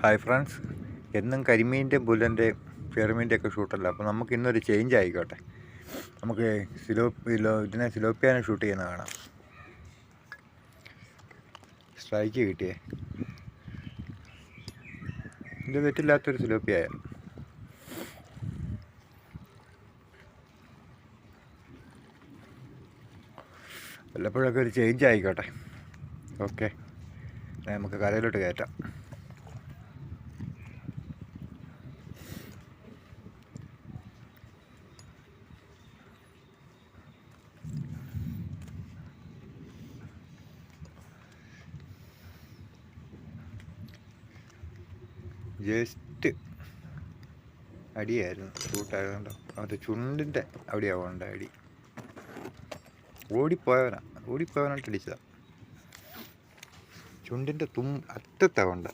Hi friends എന്നും കരിമീന്റെയും പുല്ലന്റെയും ചെറുമീന്റെ ഒക്കെ ഷൂട്ടല്ല? അപ്പോൾ നമുക്ക് ഇന്നൊരു ചേഞ്ച് ആയിക്കോട്ടെ. നമുക്ക് സിലോപ്പി ഇതിനെ സിലോപ്പിയാനെ ഷൂട്ട് ചെയ്യുന്ന കാണാം. സ്ട്രൈക്ക് കിട്ടിയേ. ഇത് തെറ്റില്ലാത്തൊരു സിലോപ്പിയായ വല്ലപ്പോഴൊക്കെ ഒരു ചേഞ്ച് ആയിക്കോട്ടെ. ഓക്കെ നമുക്ക് കരയിലോട്ട് കയറ്റാം. ജസ്റ്റ് അടിയായിരുന്നു. ഷൂട്ടായതുകൊണ്ടോ അത് ചുണ്ടിന്റെ അവിടെയാണ് പോകേണ്ട അടി. ഓടിപ്പോയവനാ. ഓടിപ്പോയവനായിട്ട് അടിച്ചതാണ് ചുണ്ടിന്റെ തും അറ്റത്താ കൊണ്ട്.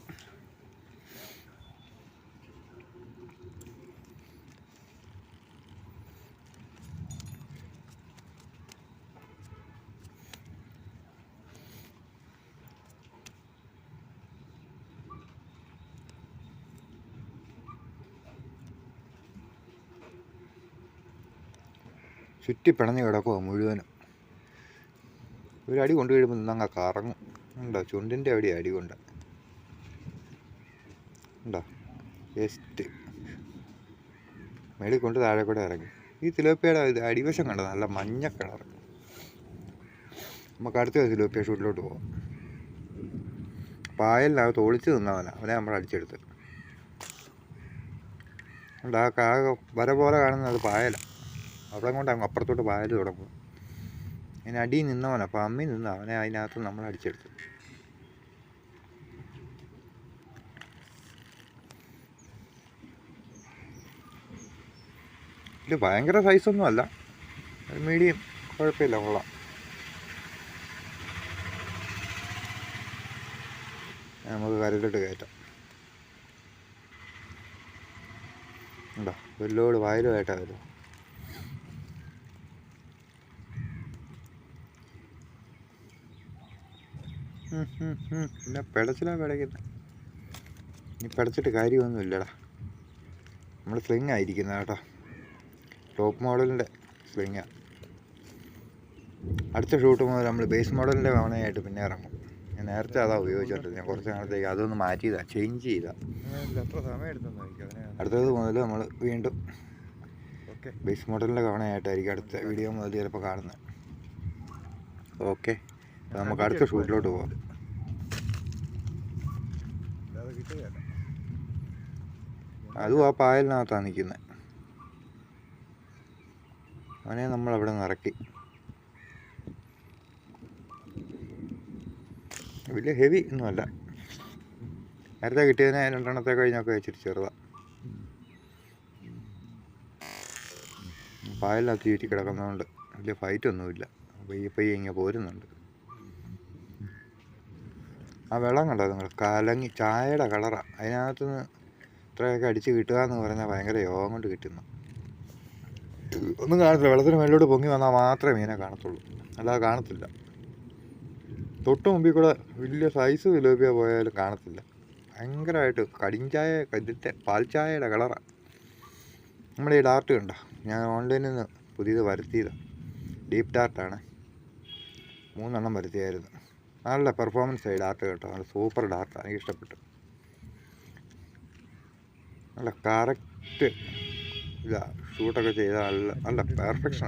ചുറ്റി കിടക്കുക മുഴുവനും. ഒരു അടി കൊണ്ടു കഴിയുമ്പോൾ നിന്നങ്ങ് കറങ്ങും. ഉണ്ടോ? ചുണ്ടിന്റെ അവിടെ അടി കൊണ്ട്. ഉണ്ടോ? ജസ്റ്റ് മേളിൽ കൊണ്ട് താഴെ കൂടെ ഇറങ്ങി. ഈ തിലോപ്പിയുടെ ഇത് അടിവശം കണ്ടോ നല്ല മഞ്ഞ കളർ. നമുക്ക് അടുത്ത തിലോപ്പിയ ഷൂട്ടിലോട്ട് പോകാം പായലിനകത്ത് ഒളിച്ച് നിന്നവനാ. അവനെ നമ്മൾ അടിച്ചെടുത്ത്. ഉണ്ട് ആ കാക വര പോലെ കാണുന്നത് പായലാണ് അങ്ങ് അപ്പുറത്തോട്ട് പായൽ തുടങ്ങും അതിന് അടി നിന്നവനാ അപ്പം അമ്മി നിന്ന് അവനെ അതിനകത്ത് നമ്മൾ അടിച്ചെടുത്തു. ഇത് ഭയങ്കര സൈസൊന്നും അല്ല. മീഡിയം കുഴപ്പമില്ല കൊള്ളാം. നമുക്ക് കരയിലോട്ട് കയറ്റാം. ഉണ്ടോ വെല്ലോട് വായിലുമായിട്ടാണ് വരും പിന്നെ പിടച്ചിലാ പിടയ്ക്കുന്നത് ഇനി പിടച്ചിട്ട് കാര്യമൊന്നും ഇല്ലടാ നമ്മൾ സ്ലിങ് ആയിരിക്കുന്ന കേട്ടോ. ടോപ്പ് മോഡലിന്റെ സ്ലിങ്ങാ അടുത്ത ഷൂട്ട് മുതൽ നമ്മൾ ബേസ് മോഡലിന്റെ കവണയായിട്ട് പിന്നെ ഇറങ്ങും. ഞാൻ നേരത്തെ അതാ ഉപയോഗിച്ചിട്ടുണ്ട് ഞാൻ കുറച്ച് നാളത്തേക്ക് അതൊന്ന് മാറ്റിയതാ ചേഞ്ച് ചെയ്താ. എത്ര സമയം എടുത്തെന്ന് അതിനെ അടുത്തത് മുതൽ നമ്മൾ വീണ്ടും ഓക്കെ ബേസ് മോഡലിന്റെ കവണയായിട്ടായിരിക്കും അടുത്ത വീഡിയോ മുതൽ ചിലപ്പോൾ കാണുന്നത് ഓക്കെ നമുക്ക് അടുത്ത ഷൂട്ടിലോട്ട് പോവാം. അത് ആ പായലിനകത്താണ് നിൽക്കുന്നത് അവനെ നമ്മൾ അവിടെ നിറക്കി. വലിയ ഹെവി ഒന്നുമല്ല. നേരത്തെ കിട്ടിയതിനെ രണ്ടെണ്ണത്തെ കഴിഞ്ഞൊക്കെ വെച്ചിട്ട് ചെറുതാ. പായലിനകത്ത് ചുറ്റി കിടക്കുന്നതുകൊണ്ട് വലിയ ഫൈറ്റ് ഒന്നുമില്ല. പയ്യെ പയ്യെ ഇങ്ങനെ പോരുന്നുണ്ട്. ആ വെള്ളം കണ്ടോ നിങ്ങൾ? കലങ്ങി ചായയുടെ കളറാണ് അതിനകത്ത് നിന്ന് ഇത്രയൊക്കെ അടിച്ച് കിട്ടുക എന്ന് പറഞ്ഞാൽ ഭയങ്കര യോഗം കൊണ്ട് കിട്ടുന്നു. ഒന്നും കാണത്തില്ല. വെള്ളത്തിന് മേലോട്ട് പൊങ്ങി വന്നാൽ മാത്രമേ മീനെ കാണത്തുള്ളൂ. അല്ലാതെ കാണത്തില്ല. തൊട്ട് മുമ്പിൽ കൂടെ വലിയ സൈസ് വിലോപ്പിയ പോയാലും കാണത്തില്ല. ഭയങ്കരമായിട്ട് കടിഞ്ചായ ഇതിന്റെ പാൽച്ചായയുടെ കളറാണ് നമ്മുടെ ഈ ഡാർട്ട് കണ്ടോ? ഞാൻ ഓൺലൈനിൽ നിന്ന് പുതിയത് വരുത്തിയതാണ് ഡീപ്പ് ഡാർട്ടാണ് മൂന്നെണ്ണം വരുത്തിയായിരുന്നു. നല്ല പെർഫോമൻസ് ആയി ഡാർട്ട് കേട്ടോ. നല്ല സൂപ്പർ ഡാർട്ട് എനിക്ക് ഇഷ്ടപ്പെട്ടു നല്ല കറക്റ്റ് ഇതാ. ഷൂട്ടൊക്കെ ചെയ്ത നല്ല നല്ല പെർഫെക്ഷൻ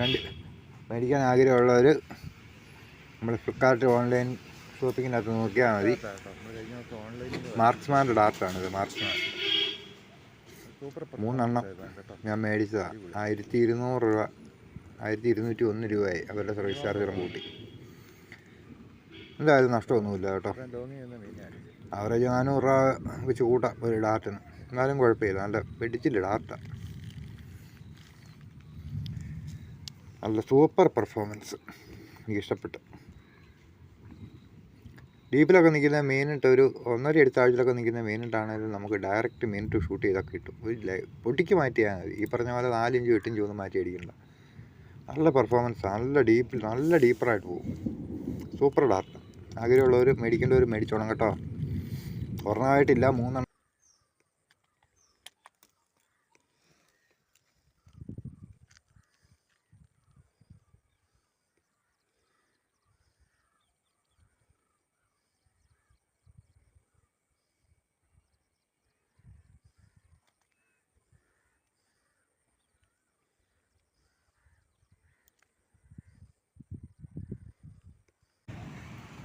വേണ്ടി. മേടിക്കാൻ ആഗ്രഹമുള്ളവർ നമ്മൾ ഫ്ലിപ്കാർട്ട് ഓൺലൈൻ ഷോപ്പിങ്ങിനകത്ത് നോക്കിയാൽ മതി. മാർക്സ്മാന്റെ ഡാർട്ടാണ് ഇത് മാർക്സ്മാൻ മൂന്നെണ്ണം ഞാൻ മേടിച്ചതാണ് ആയിരത്തി ഇരുന്നൂറ് രൂപ. ആയിരത്തി ഇരുന്നൂറ്റി ഒന്ന് രൂപയായി. അവരുടെ സർവീസ് ചാർജ് കൂട്ടി. എന്തായാലും നഷ്ടമൊന്നുമില്ല കേട്ടോ. ആവറേജ് നാനൂറ് രൂപ വെച്ച് കൂട്ടാം ഒരു ഡാർട്ടിന് എന്നാലും കുഴപ്പമില്ല. നല്ല വെടിച്ചില്ല ഡാർട്ടാ നല്ല സൂപ്പർ പെർഫോമൻസ് എനിക്ക് ഇഷ്ടപ്പെട്ടു. ഡീപ്പിലൊക്കെ നിൽക്കുന്ന മെയിനിട്ട് ഒരു ഒന്നര അടുത്ത ആഴ്ചയിലൊക്കെ നിൽക്കുന്ന മെയിനിട്ടാണെങ്കിലും നമുക്ക് ഡയറക്റ്റ് മെയിനിട്ട് ഷൂട്ട് ചെയ്തൊക്കെ കിട്ടും. ഒരു പൊട്ടിക്ക് മാറ്റിയാൽ മതി. ഈ പറഞ്ഞ പോലെ നാലിഞ്ചും എട്ടിഞ്ചും ഒന്നും മാറ്റി അടിക്കണ്ട. നല്ല പെർഫോമൻസ് നല്ല ഡീപ്പിൽ നല്ല ഡീപ്പറായിട്ട് പോകും. സൂപ്പർ ഡാർട്ട് ആഗ്രഹമുള്ളവർ മേടിക്കേണ്ടവർ മേടിച്ചോണം കേട്ടോ. ഒരെണ്ണമായിട്ടില്ല മൂന്നെണ്ണം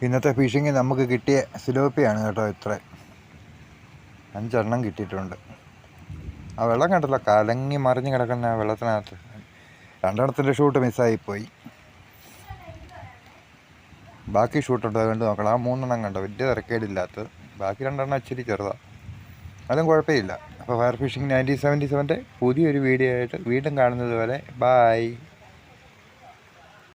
ഇന്നത്തെ ഫിഷിങ് നമുക്ക് കിട്ടിയ സിലോപ്പിയാണ് കേട്ടോ ഇത്ര. അഞ്ചെണ്ണം കിട്ടിയിട്ടുണ്ട്. ആ വെള്ളം കണ്ടല്ലോ കലങ്ങി മറിഞ്ഞ് കിടക്കുന്ന ആ വെള്ളത്തിനകത്ത്. രണ്ടെണ്ണത്തിന്റെ ഷൂട്ട് മിസ്സായിപ്പോയി ബാക്കി ഷൂട്ടുണ്ട് കണ്ട് നോക്കണം. ആ മൂന്നെണ്ണം കണ്ടോ വലിയ തിരക്കേടില്ലാത്തത്. ബാക്കി രണ്ടെണ്ണം ഇച്ചിരി ചെറുതാണ് അതും കുഴപ്പമില്ല. അപ്പോൾ ഫയർ ഫിഷിംഗ് നയന്റീൻ സെവന്റി സെവന്റെ പുതിയൊരു വീഡിയോ ആയിട്ട് വീണ്ടും കാണുന്നത് വരെ ബായ്